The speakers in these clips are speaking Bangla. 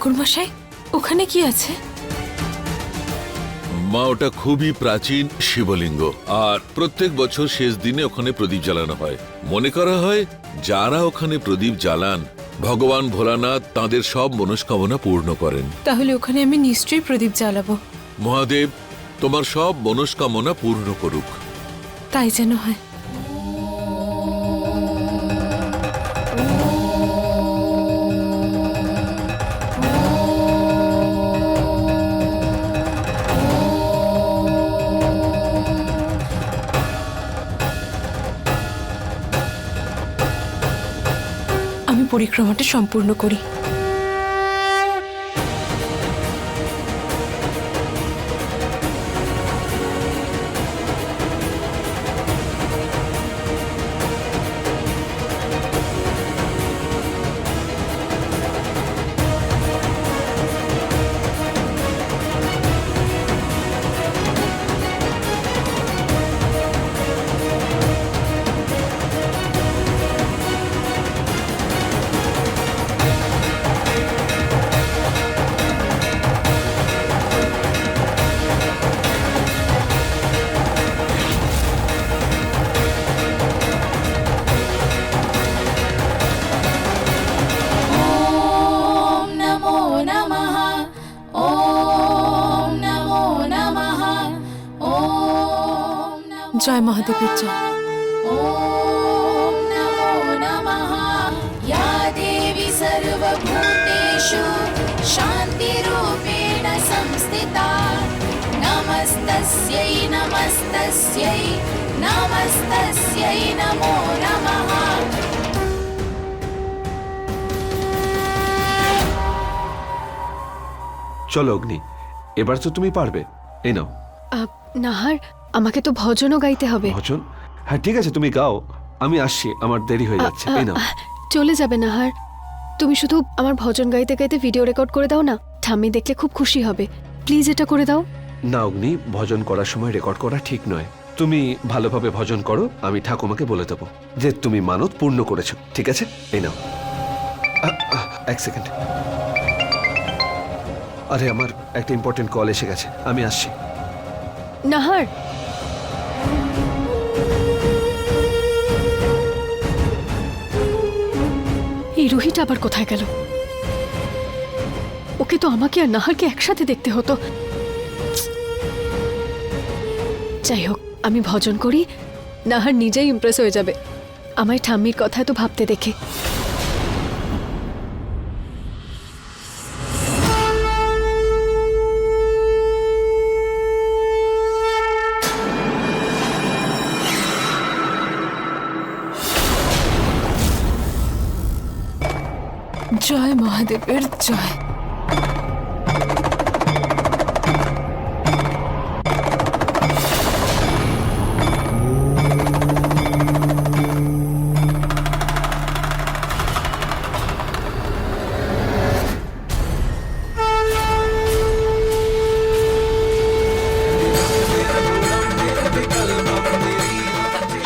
ঠাকুরমশাই ওখানে কি আছে? মা ওটা খুবই প্রাচীন শিবলিঙ্গ আর প্রত্যেক বছর শেষ দিনে ওখানে প্রদীপ জ্বালানো হয়। মনে করা হয় যারা ওখানে প্রদীপ জ্বালান ভগবান ভোলানাথ তাদের সব মনস্কামনা পূর্ণ করেন। তাহলে ওখানে আমি নিশ্চয়ই প্রদীপ জ্বালাবো। মহাদেব তোমার সব মনস্কামনা পূর্ণ করুক। তাই যেন হয়। পরিক্রমাটা সম্পূর্ণ করি। नमो জয় মহাদেবের জয় ॐ नमो नमः या देवी सर्वभूतेषु शान्तिरूपेण संस्थिता नमस्तस्यै नमस्तस्यै नमस्तस्यै नमो नमः চলো অগ্নি এবার তো তুমি পারবে এই নাও আহ, নাহার আমাকে তো ভজনও গাইতে হবে। ভজন? হ্যাঁ ঠিক আছে তুমি গাও। আমি আসছি আমার দেরি হয়ে যাচ্ছে এই নাও। চলে যাবে নাহার। তুমি শুধু আমার ভজন গাইতে গাইতে ভিডিও রেকর্ড করে দাও না ঠাম্মি দেখলে খুব খুশি হবে। প্লিজ এটা করে দাও। না অগ্নি ভজন করার সময় রেকর্ড করা ঠিক নয়। তুমি ভালোভাবে ভজন করো আমি ঠাকুমাকে বলে দেবো যে তুমি মানত পূর্ণ করেছ ঠিক আছে? এই নাও। এক সেকেন্ড আরে আমার একটা ইম্পর্টেন্ট কল এসে গেছে আমি আসছি। নাহার। এই রুহিটা আবার কোথায় গেল? ওকে তো আমাকে আর নাহারকে একসাথে দেখতে হতো। যাই হোক, আমি ভজন করি, নাহার নিজেই ইমপ্রেস হয়ে যাবে। আমায় ঠাম্মির কথা তো ভাবতে দেখে। জয় মহাদেবের জয়।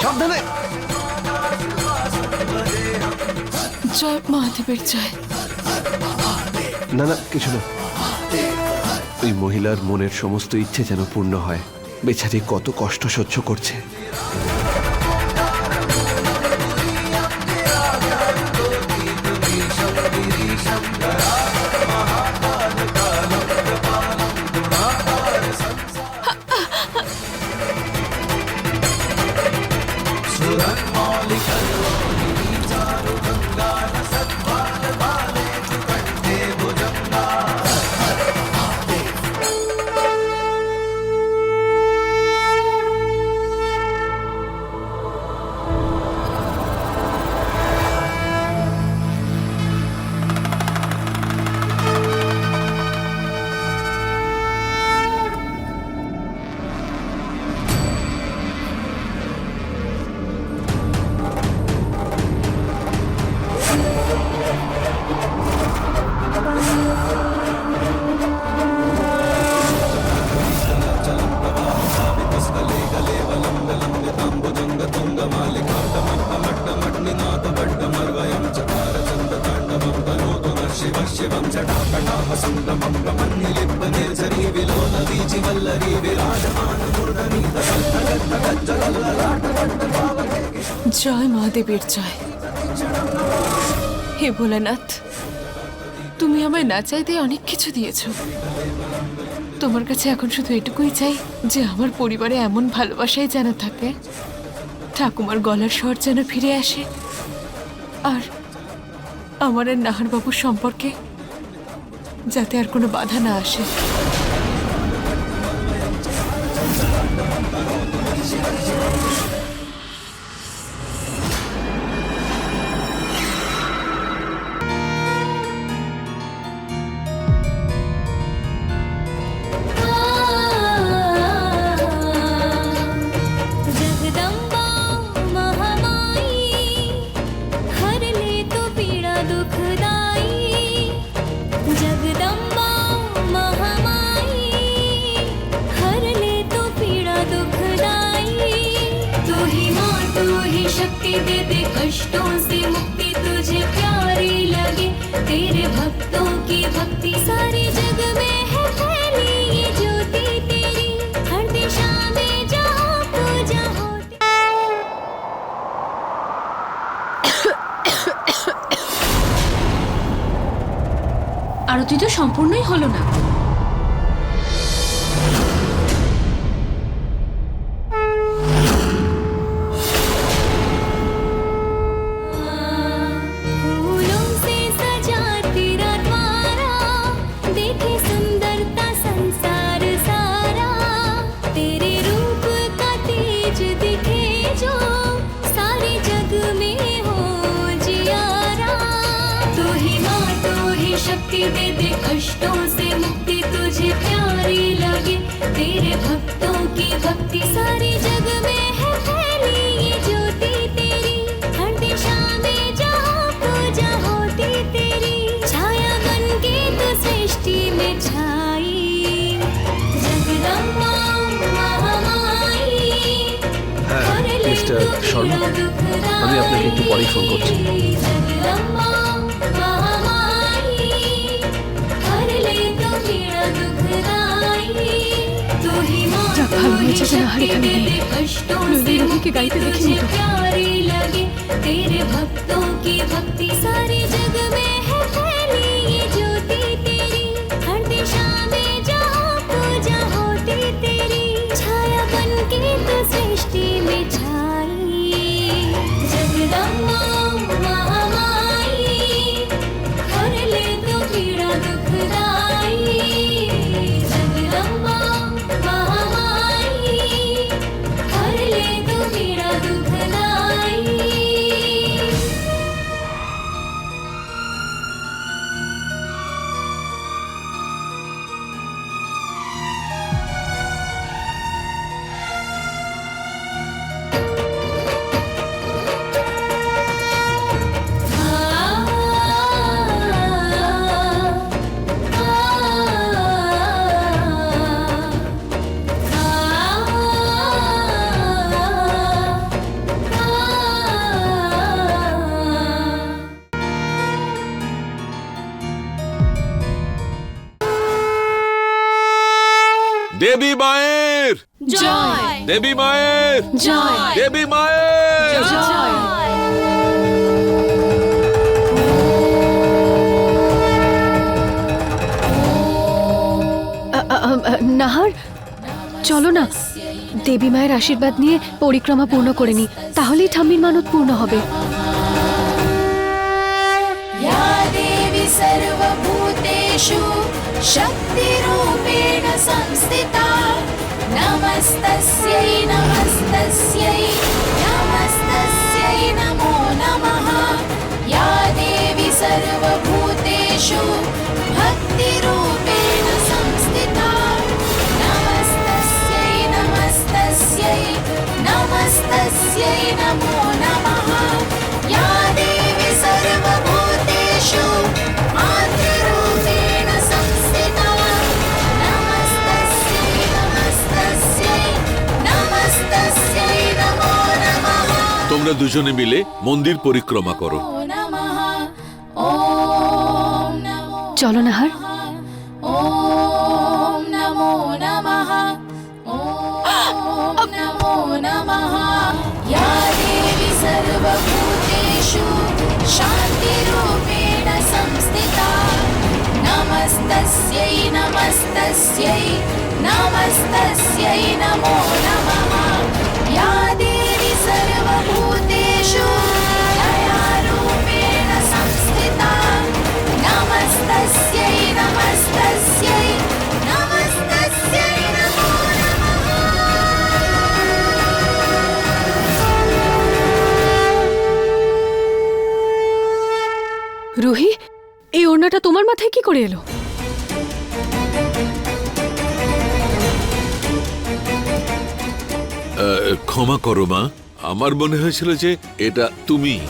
সাবধানে জয় মহাদেবের জয়। না না, কিছু না। ওই মহিলার মনের সমস্ত ইচ্ছে যেন পূর্ণ হয়। বেচারি কত কষ্ট সহ্য করছে। মহাদেবের জয়। হে ভোলানাথ, তুমি আমায় না চাইতে অনেক কিছু দিয়েছ। তোমার কাছে এখন শুধু এটুকুই চাই, যে আমার পরিবারে এমন ভালোবাসাই যেন থাকে, ঠাকুমার গলার স্বর যেন ফিরে আসে, আর আমার নাহারবাবুর সম্পর্কে যাতে আর কোনো বাধা না আসে। दे दे कष्टों से मुक्ति तुझे प्यारी लगे तेरे भक्तों की भक्ति सारे जग में है फैली ये ज्योति तेरी हर दिशा में जहाँ पूजा होती আরতি তো সম্পূর্ণই হলো না মিস্টার শর্মা আমি আপনাকে একটু পরেই ফোন করছি যাক ভালো হয়েছে যে নাহার এখানে দেবী মায়ের। জয়। দেবী মায়ের। জয়। দেবী মায়ের। জয়। নাহার চলো না। দেবী মায়ের আশীর্বাদ নিয়ে পরিক্রমা পূর্ণ করে নি। তাহলেই ঠাম্মির মানত পূর্ণ হবে। শক্তির नमस्तस्यै नमस्तस्यै তোমরা দুজনে মিলে মন্দির পরিক্রমা করো চলো নাহার शान्तिरूपेण संस्थिता नमस्तस्यै नमस्तस्यै नमस्तस्यै नमो नमः या सर्वभूतेषु दयारूपेण संस्थिता नमस्तस्यै नमस्तस्यै नमस्तस्यै नमो রুহি এই ওড়নাটা তোমার মাথায় কি করে এলো আহ, ক্ষমা করো মা আমার মনে হয়েছিল যে এটা তুমি।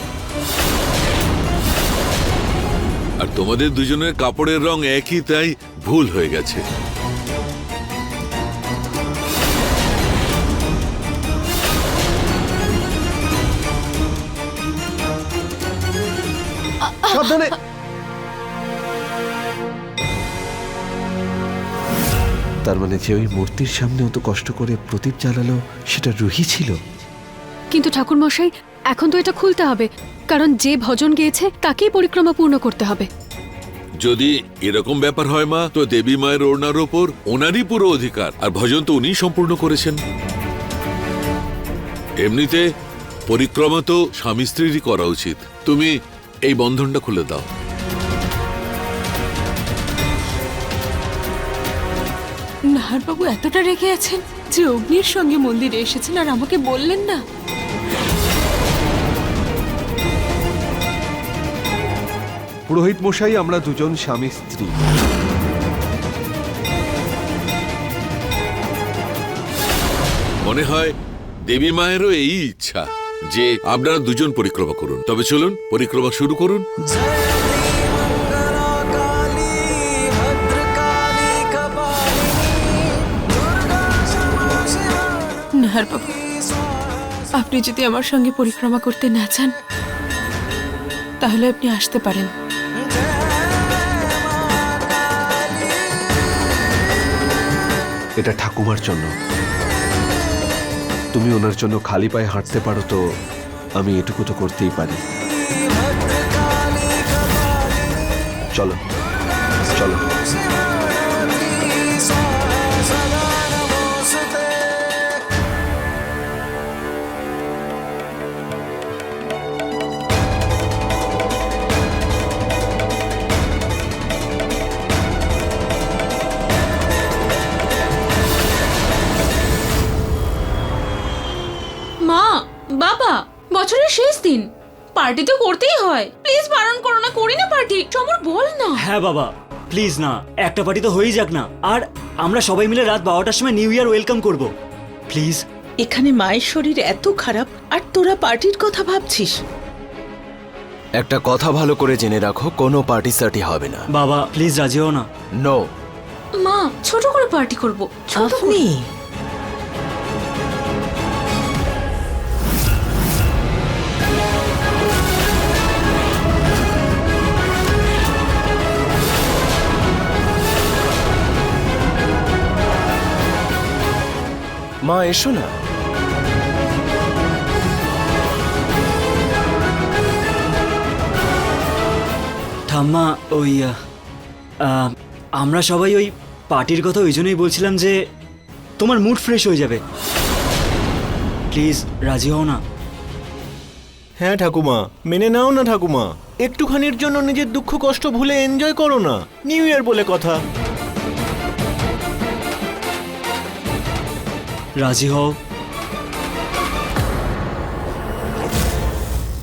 আর তোমাদের দুজনের কাপড়ের রং একই তাই ভুল হয়ে গেছে। সাবধানে। তার মানে যে ওই মূর্তির সামনে অত কষ্ট করে প্রদীপ জ্বালালো সেটা রুহি ছিল? কিন্তু ঠাকুর মশাই এখন তো এটা খুলতে হবে কারণ যে ভজন গেয়েছে তাকেই পরিক্রমা পূর্ণ করতে হবে। যদি এরকম ব্যাপার হয় মা তো দেবী মায়ের ওড়নার ওপর ওনারই পুরো অধিকার আর ভজন তো উনিই সম্পূর্ণ করেছেন। এমনিতে পরিক্রমা তো স্বামী স্ত্রীরই করা উচিত। তুমি এই বন্ধনটা খুলে দাও। নাহারবাবু এতটা রেগে আছেন? যে অগ্নির সঙ্গে মন্দিরে এসেছেন আর আমাকে বললেন না। পুরোহিত মশাই আমরা দুজন স্বামী স্ত্রী। মনে হয় দেবী মায়েরও এই ইচ্ছা যে আপনারা দুজন পরিক্রমা করুন। তবে চলুন পরিক্রমা শুরু করুন। নাহারবাবু আপনি যদি আমার সঙ্গে পরিক্রমা করতে না চান, তাহলে আপনি আসতে পারেন। এটা ঠাকুমার জন্য। তুমি ওনার জন্য খালি পায়ে হাঁটতে পারো তো, আমি এটুকু তো করতেই পারি। চলো চলো। হ্যাঁ বাবা প্লিজ না একটা পার্টি তো হয়েই যাক না। আর আমরা সবাই মিলে রাত বারোটার সময় নিউ ইয়ার ওয়েলকাম করব। প্লিজ এখানে মায়ের শরীর এত খারাপ আর তোরা পার্টির কথা ভাবছিস? একটা কথা ভালো করে জেনে রাখো কোনো পার্টি সার্টি হবে না। বাবা প্লিজ রাজি হও না। নো মা ছোট করে পার্টি করব। ছোট আপনি মা এসো না। ঠাম্মা ওই আহ, আমরা সবাই ওই পার্টির কথা ওই জন্যই বলছিলাম যে তোমার মুড ফ্রেশ হয়ে যাবে। প্লিজ রাজি হও না। হ্যাঁ ঠাকুমা মেনে নাও না ঠাকুমা। একটুখানির জন্য নিজের দুঃখ কষ্ট ভুলে এনজয় করো না। নিউ ইয়ার বলে কথা। রাজি হও।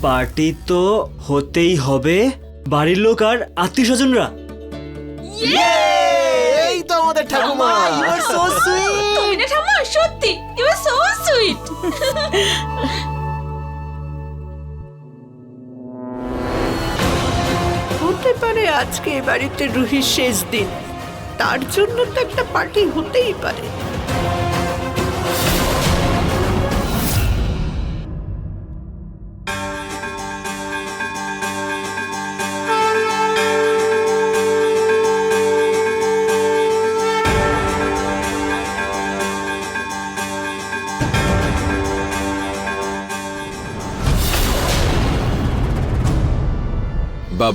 পার্টি তো হতেই হবে। বাড়ির লোক আর আত্মীয় স্বজনরা। এই তো আমাদের ঠাকুমা। তুমি না ঠাম্মা সত্যি ইউ আর সো সুইট হতে পারে আজকে এ বাড়িতে রুহির শেষ দিন। তার জন্য তো একটা পার্টি হতেই পারে।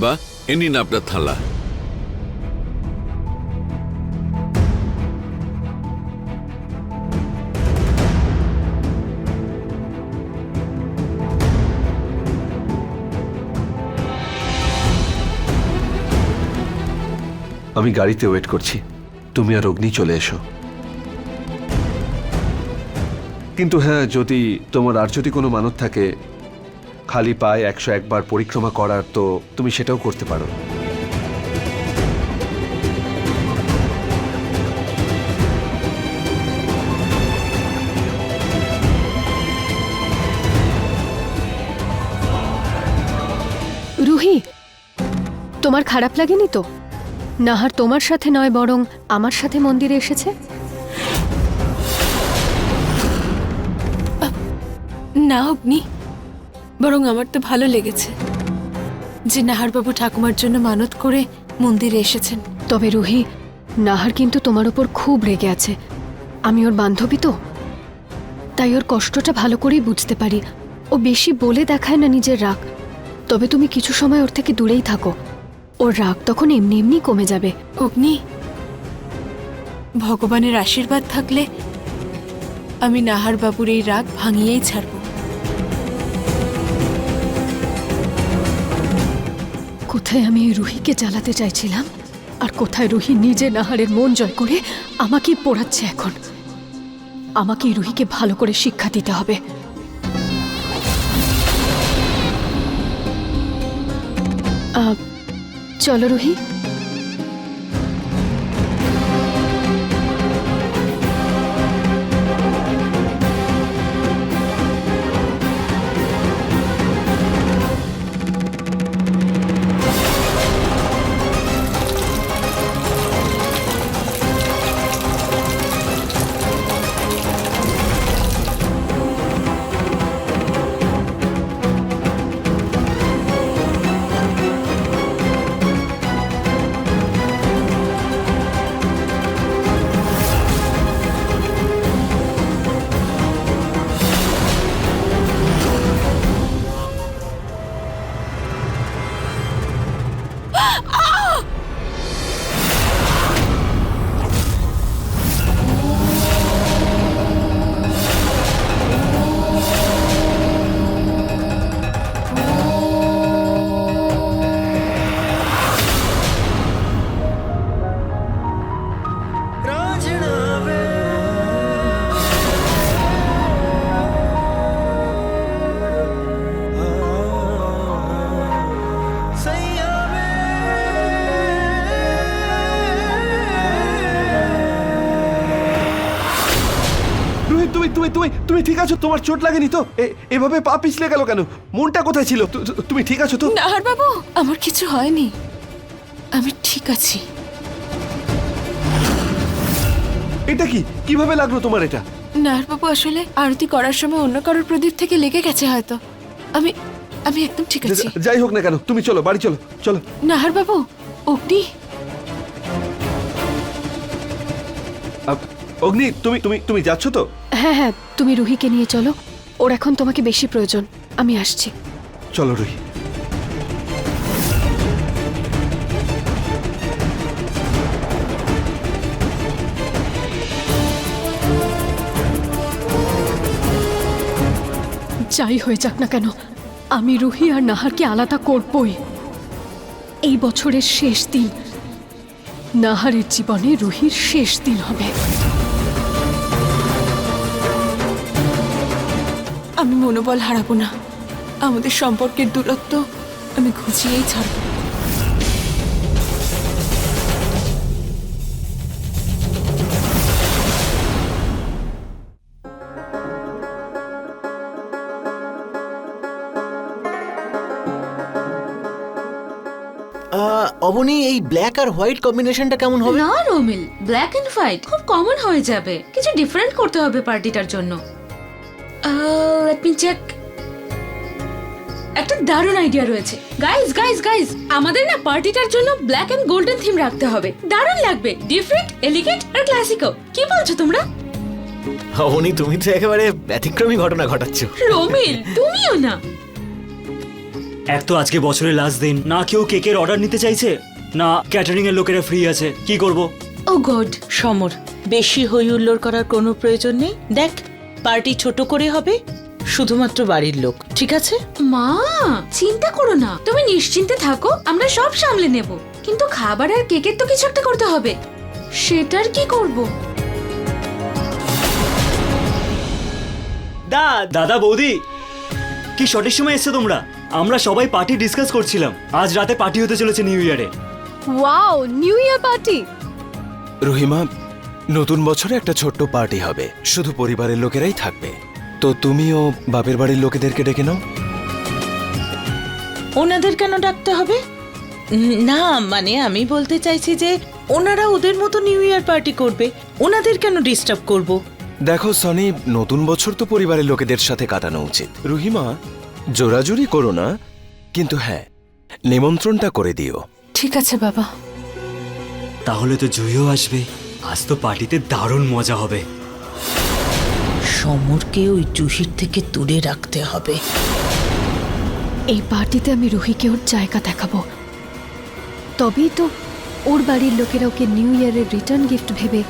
বাবা, এ নিন আপনার থালা। আমি গাড়িতে ওয়েট করছি। তুমি আর অগ্নি চলে এসো। কিন্তু হ্যাঁ যদি তোমার আর যদি কোনো মানত থাকে খালি পায়ে একশো একবার পরিক্রমা করার তো তুমি সেটাও করতে পারো। রুহি তোমার খারাপ লাগেনি তো? নাহার তোমার সাথে নয় বরং আমার সাথে মন্দিরে এসেছে? না অগ্নি। বরং আমার তো ভালো লেগেছে যে নাহারবাবু ঠাকুমার জন্য মানত করে মন্দিরে এসেছেন। তবে রুহি নাহার কিন্তু তোমার উপর খুব রেগে আছে। আমি ওর বান্ধবী তো। তাই ওর কষ্টটা ভালো করেই বুঝতে পারি। ও বেশি বলে দেখায় না নিজের রাগ। তবে তুমি কিছু সময় ওর থেকে দূরেই থাকো। ওর রাগ তখন এমনি এমনি কমে যাবে। অগ্নি ভগবানের আশীর্বাদ থাকলে আমি নাহার বাবুর এই রাগ ভাঙিয়েই ছাড়ব। কোথায় আমি রুহিকে জ্বালাতে চাইছিলাম? আর কোথায় রুহি নিজে নাহারের মন জয় করে আমাকেই পড়াচ্ছে এখন? আমাকে রুহিকে ভালো করে শিক্ষা দিতে হবে। চলো রুহি তুমি তুমি তুমি তুমি ঠিক আছো? তোমার চোট লাগেনি তো? এভাবে পা পিছলে গেল কেন? মনটা কোথায় ছিল? তুমি ঠিক আছো তো? নাহার বাবু আমার কিছু হয়নি। আমি ঠিক আছি। এটা কি? কীভাবে লাগল তোমার এটা? নাহার বাবু আসলে আরতি করার সময় অন্য কারোর প্রদীপ থেকে লেগে গেছে হয়তো। আমি আমি একদম ঠিক আছি। যাই হোক না কেন তুমি চলো বাড়ি চলো চলো। নাহার বাবু অগ্নি। অগ্নি তুমি তুমি তুমি যাচ্ছ তো? হ্যাঁ হ্যাঁ তুমি রুহিকে নিয়ে চলো। ওর এখন তোমাকে বেশি প্রয়োজন। আমি আসছি। চলো রুহি। যাই হয়ে যাক না কেন আমি রুহি আর নাহারকে আলাদা করবই। এই বছরের শেষ দিন নাহারের জীবনে রুহির শেষ দিন হবে। আমি মনোবল হারাবো না। আমাদের সম্পর্কের দূরত্ব আমি ঘুচিয়েই ছাড়বো। অবনী এই ব্ল্যাক আর হোয়াইট কম্বিনেশনটা কেমন হবে? না রোমিল ব্ল্যাক এন্ড হোয়াইট খুব কমন হয়ে যাবে। কিছু ডিফারেন্ট করতে হবে পার্টিটার জন্য। লেট মি চেক একটা দারুণ আইডিয়া রয়েছে। গাইস গাইস গাইস আমাদের না পার্টিটার জন্য ব্ল্যাক এন্ড গোল্ডেন থিম রাখতে হবে। দারুণ লাগবে ডিফারেন্ট এলিগেন্ট আর ক্লাসিকও কি বলছো তোমরা? অবনী তুমি তো একেবারে ব্যতিক্রমী ঘটনা ঘটাচ্ছ। রোমিল তুমিও না। এক তো আজকে বছরের লাস্ট দিন। না কেউ কেকের অর্ডার নিতে চাইছে? না ক্যাটারিং এর লোকেরা ফ্রি আছে। কি করব? Oh god Samar. বেশি হই হুল্লোড় করার কোনো প্রয়োজন নেই? দেখ পার্টি ছোট করে হবে শুধুমাত্র বাড়ির লোক। ঠিক আছে? মা চিন্তা করো না। তুমি নিশ্চিন্তে থাকো আমরা সব সামলে নেব। কিন্তু খাবার আর কেকের তো কিছু একটা করতে হবে। সেটার কি করব? দা দাদা বৌদি কি সঠিক সময় এসছো তোমরা? আমরা সবাই পার্টি ডিসকাস করছিলাম। আজ রাতে পার্টি হতে চলেছে নিউ ইয়ারে। Wow new year party! Rahima নতুন বছরে একটা ছোট্ট পার্টি হবে। শুধু পরিবারের লোকেরাই থাকবে। তো তুমিও বাপের বাড়ির লোকেদেরকে ডেকে নাও। ওনাদের কেন ডাকতে হবে? উম, না মানে আমি বলতে চাইছি যে ওনারা ওদের মতো নিউ ইয়ার পার্টি করবে। ওনাদের কেন ডিস্টার্ব করব? দেখো সনি নতুন বছর তো পরিবারের লোকেদের সাথে কাটানো উচিত। রহিমা জোরাজুরি করো না কিন্তু হ্যাঁ নিমন্ত্রণটা করে দিও। ঠিক আছে বাবা। তাহলে তো জুইও আসবে। আজ তো পার্টিতে দারুণ মজা হবে। সমরকে ওই জুহির থেকে দূরে রাখতে হবে। এই পার্টিতে আমি রুহিকে ওর জায়গা দেখাবো। তবেই তো ওর বাড়ির লোকেরা ওকে নিউ ইয়ারের রিটার্ন গিফট ভেবে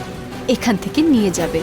এখান থেকে নিয়ে যাবে।